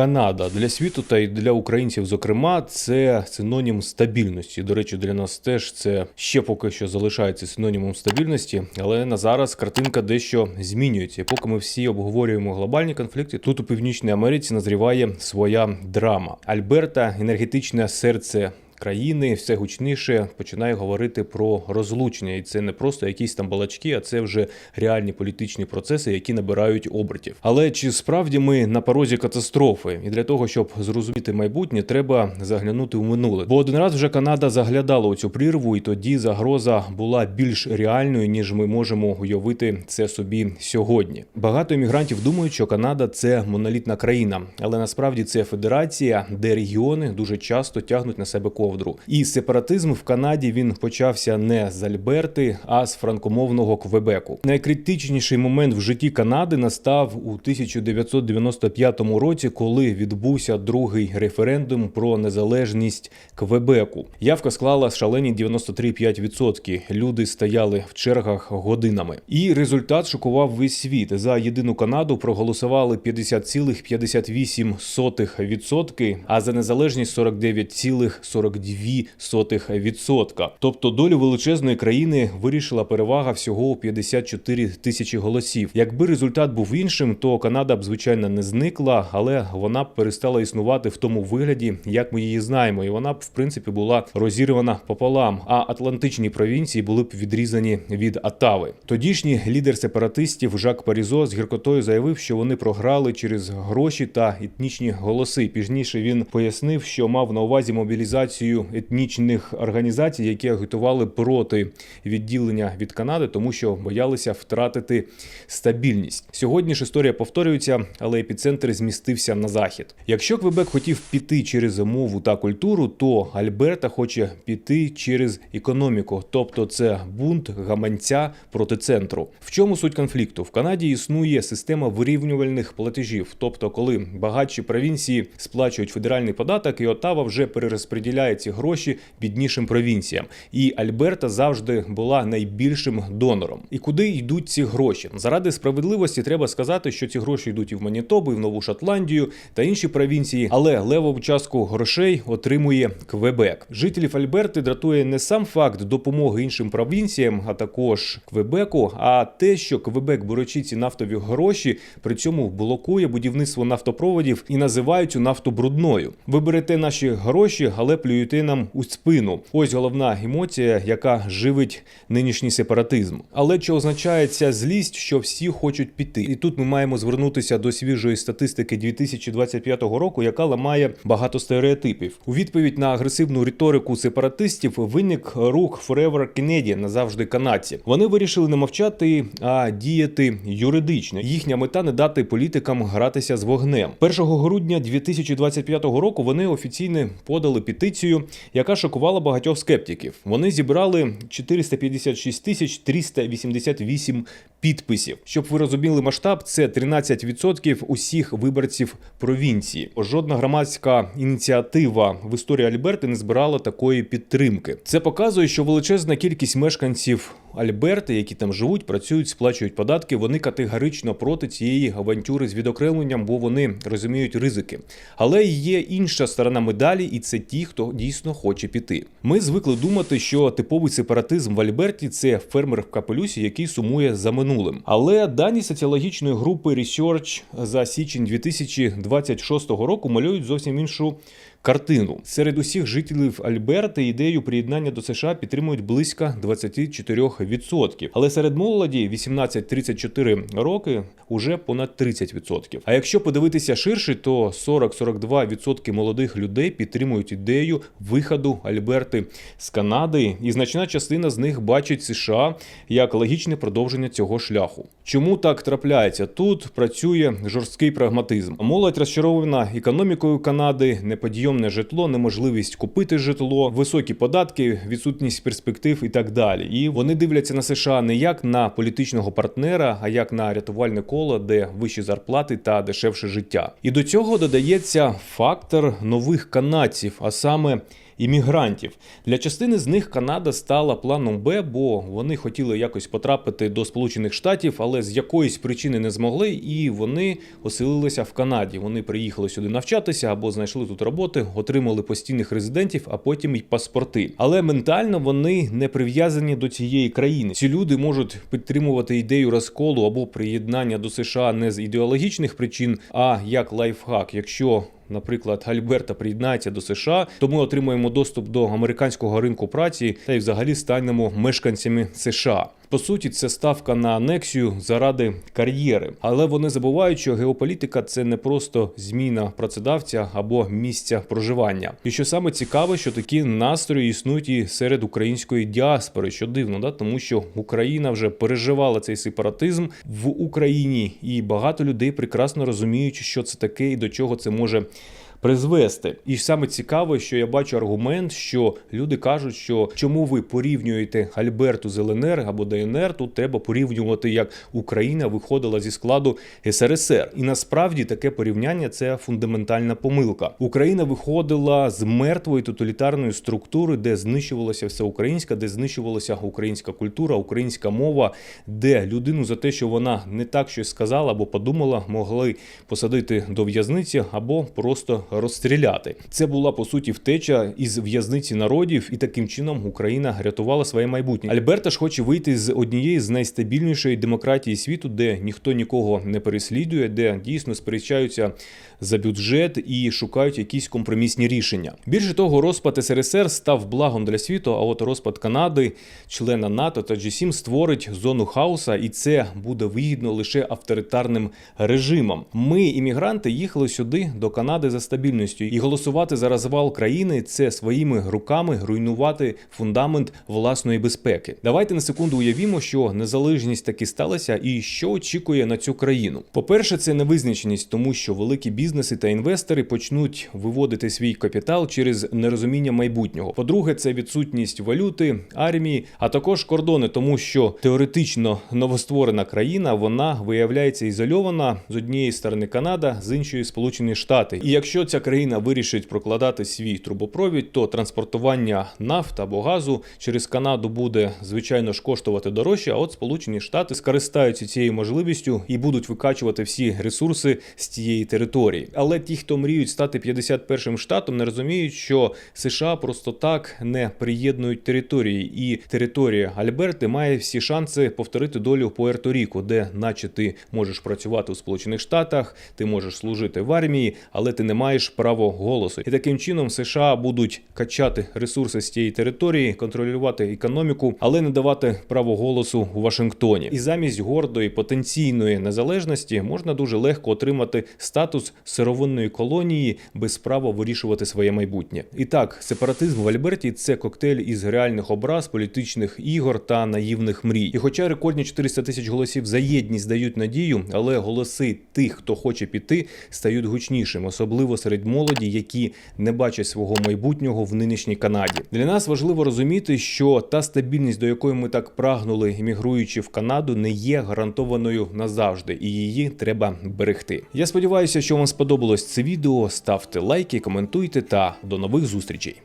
Канада для світу та й для українців, зокрема, це синонім стабільності. До речі, для нас теж це ще поки що залишається синонімом стабільності, але на зараз картинка дещо змінюється. Поки ми всі обговорюємо глобальні конфлікти, тут у північній Америці назріває своя драма. Альберта, енергетичне серце. Країни все гучніше починає говорити про розлучення, і це не просто якісь там балачки, а це вже реальні політичні процеси, які набирають обертів. Але чи справді ми на порозі катастрофи? І для того, щоб зрозуміти майбутнє, треба заглянути в минуле. Бо один раз вже Канада заглядала у цю прірву, і тоді загроза була більш реальною, ніж ми можемо уявити це собі сьогодні. Багато іммігрантів думають, що Канада це монолітна країна, але насправді це федерація, де регіони дуже часто тягнуть на себе ковдру. І сепаратизм в Канаді він почався не з Альберти, а з франкомовного Квебеку. Найкритичніший момент в житті Канади настав у 1995 році, коли відбувся другий референдум про незалежність Квебеку. Явка склала шалені 93,5%. Люди стояли в чергах годинами. І результат шокував весь світ. За єдину Канаду проголосували 50,58%, а за незалежність 49,42%. Тобто долю величезної країни вирішила перевага всього у 54 тисячі голосів. Якби результат був іншим, то Канада б звичайно не зникла, але вона б перестала існувати в тому вигляді, як ми її знаємо, і вона б в принципі була розірвана пополам. А атлантичні провінції були б відрізані від Атави. Тодішній лідер сепаратистів Жак Парізо з гіркотою заявив, що вони програли через гроші та етнічні голоси. Пізніше він пояснив, що мав на увазі мобілізацію етнічних організацій, які агітували проти відділення від Канади, тому що боялися втратити стабільність. Сьогодні ж історія повторюється, але епіцентр змістився на захід. Якщо Квебек хотів піти через мову та культуру, то Альберта хоче піти через економіку, тобто це бунт гаманця проти центру. В чому суть конфлікту? В Канаді існує система вирівнювальних платежів, тобто, коли багатші провінції сплачують федеральний податок, і Отава вже перерозподіляє ці гроші біднішим провінціям. І Альберта завжди була найбільшим донором. І куди йдуть ці гроші? Заради справедливості треба сказати, що ці гроші йдуть і в Манітобу, і в Нову Шотландію та інші провінції, але левову частку грошей отримує Квебек. Жителів Альберти дратує не сам факт допомоги іншим провінціям, а також Квебеку, а те, що Квебек, беручи ці нафтові гроші, при цьому блокує будівництво нафтопроводів і називають цю нафту брудною. Ви берете наші гроші, але плюєте нам у спину. Ось головна емоція, яка живить нинішній сепаратизм. Але чи означає ця злість, що всі хочуть піти? І тут ми маємо звернутися до свіжої статистики 2025 року, яка ламає багато стереотипів. У відповідь на агресивну риторику сепаратистів виник рух Forever Canadian, назавжди канадці. Вони вирішили не мовчати, а діяти юридично. Їхня мета не дати політикам гратися з вогнем. 1 грудня 2025 року вони офіційно подали петицію, яка шокувала багатьох скептиків. Вони зібрали 456 тисяч 388 підписів. Щоб ви розуміли масштаб, це 13% усіх виборців провінції. Жодна громадська ініціатива в історії Альберти не збирала такої підтримки. Це показує, що величезна кількість мешканців Альберти, які там живуть, працюють, сплачують податки. Вони категорично проти цієї авантюри з відокремленням, бо вони розуміють ризики. Але є інша сторона медалі, і це ті, хто дійсно хоче піти. Ми звикли думати, що типовий сепаратизм в Альберті це фермер в капелюсі, який сумує за минулим. Але дані соціологічної групи Research за січень 2026 року малюють зовсім іншу. Картину серед усіх жителів Альберти ідею приєднання до США підтримують близько 24%. Але серед молоді 18-34 роки уже понад 30%. А якщо подивитися ширше, то 40-42% молодих людей підтримують ідею виходу Альберти з Канади, і значна частина з них бачить США як логічне продовження цього шляху. Чому так трапляється? Тут працює жорсткий прагматизм. Молодь розчарована економікою Канади, неподйомне житло, неможливість купити житло, високі податки, відсутність перспектив і так далі. І вони дивляться на США не як на політичного партнера, а як на рятувальне коло, де вищі зарплати та дешевше життя. І до цього додається фактор нових канадців, а саме іммігрантів. Для частини з них Канада стала планом Б, бо вони хотіли якось потрапити до Сполучених Штатів, але з якоїсь причини не змогли, і вони оселилися в Канаді. Вони приїхали сюди навчатися або знайшли тут роботи, отримали постійних резидентів, а потім й паспорти. Але ментально вони не прив'язані до цієї країни. Ці люди можуть підтримувати ідею розколу або приєднання до США не з ідеологічних причин, а як лайфхак, якщо. Наприклад, Альберта приєднається до США, то ми отримаємо доступ до американського ринку праці та й взагалі станемо мешканцями США. По суті, це ставка на анексію заради кар'єри, але вони забувають, що геополітика це не просто зміна працедавця або місця проживання. І що саме цікаве, що такі настрої існують і серед української діаспори, що дивно, да тому що Україна вже переживала цей сепаратизм в Україні, і багато людей прекрасно розуміють, що це таке і до чого це може призвести. І саме цікаве, що я бачу аргумент, що люди кажуть, що чому ви порівнюєте Альберту з ЛНР або ДНР, тут треба порівнювати, як Україна виходила зі складу СРСР. І насправді таке порівняння це фундаментальна помилка. Україна виходила з мертвої тоталітарної структури, де знищувалося все українське, де знищувалася українська культура, українська мова, де людину за те, що вона не так щось сказала або подумала, могли посадити до в'язниці або просто розстріляти. Це була по суті втеча із в'язниці народів, і таким чином Україна рятувала своє майбутнє. Альберта ж хоче вийти з однієї з найстабільнішої демократії світу, де ніхто нікого не переслідує, де дійсно сперечаються за бюджет і шукають якісь компромісні рішення. Більше того, розпад СРСР став благом для світу. А от розпад Канади, члена НАТО та G7 створить зону хаоса, і це буде вигідно лише авторитарним режимам. Ми, іммігранти, їхали сюди до Канади за стабільністю, і голосувати за розвал країни це своїми руками руйнувати фундамент власної безпеки. Давайте на секунду уявімо, що незалежність таки сталася, і що очікує на цю країну. По-перше, це невизначеність, тому що великі бізнеси та інвестори почнуть виводити свій капітал через нерозуміння майбутнього. По-друге, це відсутність валюти, армії, а також кордони, тому що теоретично новостворена країна вона виявляється ізольована з однієї сторони Канада, з іншої Сполучені Штати. І якщо ця країна вирішить прокладати свій трубопровід, то транспортування нафт або газу через Канаду буде звичайно ж коштувати дорожче. А от Сполучені Штати скористаються цією можливістю і будуть викачувати всі ресурси з цієї території. Але ті, хто мріють стати 51-м штатом, не розуміють, що США просто так не приєднують території, і територія Альберти має всі шанси повторити долю Пуерто-Ріко, де, наче ти можеш працювати у Сполучених Штатах, ти можеш служити в армії, але ти не маєш право голосу. І таким чином США будуть качати ресурси з цієї території, контролювати економіку, але не давати право голосу у Вашингтоні. І замість гордої потенційної незалежності можна дуже легко отримати статус сировинної колонії без права вирішувати своє майбутнє. І так, сепаратизм в Альберті це коктейль із реальних образ, політичних ігор та наївних мрій. І хоча рекордні 400 тисяч голосів за єдність дають надію, але голоси тих, хто хоче піти, стають гучнішими, особливо серед молоді, які не бачать свого майбутнього в нинішній Канаді. Для нас важливо розуміти, що та стабільність, до якої ми так прагнули, емігруючи в Канаду, не є гарантованою назавжди, і її треба берегти. Я сподіваюся, що вам сподобалось це відео. Ставте лайки, коментуйте та до нових зустрічей.